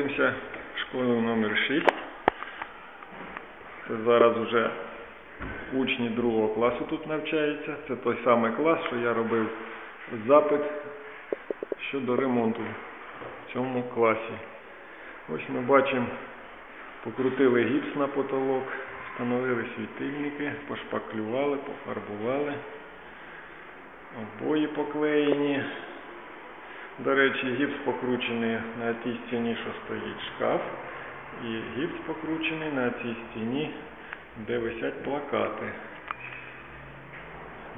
знаходимося в школі номер 6. Це зараз вже учні другого класу тут навчаються. Це той самий клас, що я робив запит щодо ремонту в цьому класі. Ось ми бачимо, покрутили гіпс на потолок, встановили світильники, пошпаклювали, пофарбували, обої поклеєні. До речі, гіпс покручений на тій стіні, що стоїть шкаф, і гіпс покручений на цій стіні, де висять плакати.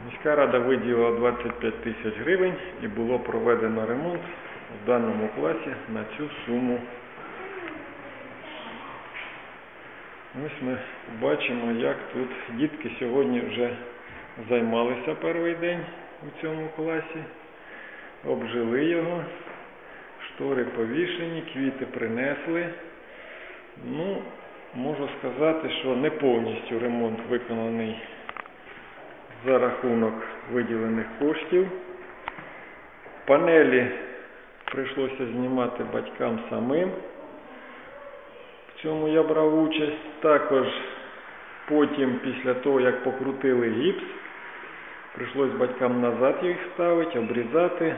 Міська рада виділила 25 тисяч гривень і було проведено ремонт в даному класі на цю суму. Ось ми бачимо, як тут дітки сьогодні вже займалися перший день у цьому класі, обжили його, штори повішені, квіти принесли. Ну, можу сказати, що не повністю ремонт виконаний за рахунок виділених коштів. Панелі прийшлося знімати батькам самим. В цьому я брав участь. Також потім, після того, як покрутили гіпс, прийшлось батькам назад їх ставити, обрізати,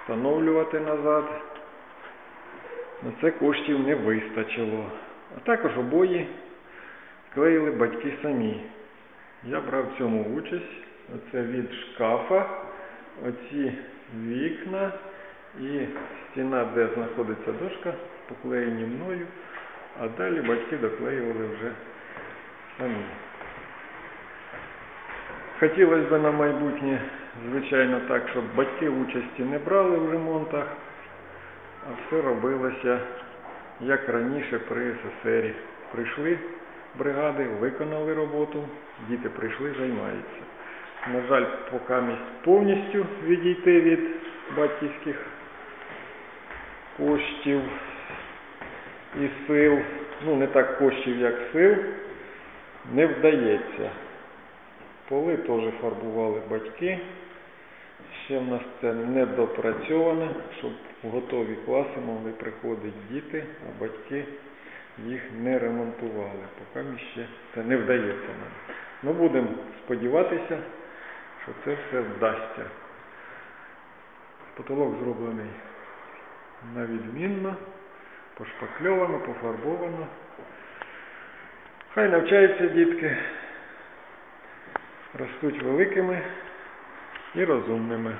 встановлювати назад. На це коштів не вистачило. А також обої клеїли батьки самі. Я брав в цьому участь. Оце від шкафа, оці вікна і стіна, де знаходиться дошка, поклеєні мною, а далі батьки доклеювали вже самі. Хотілося б на майбутнє, звичайно, так, щоб батьки участі не брали в ремонтах, а все робилося як раніше при СССРі. Прийшли бригади, виконали роботу, діти прийшли, займаються. На жаль, поки повністю відійти від батьківських коштів і сил, ну не так коштів, як сил, не вдається. Поли теж фарбували батьки. Ще в нас це не допрацьоване, щоб в готові класи могли приходити діти, а батьки їх не ремонтували. Поки ми ще це не вдається нам. Ну будемо сподіватися, що це все вдасться. Потолок зроблений на відмінно, пошпакльовано, пофарбовано. Хай навчаються дітки, ростуть великими і розумними.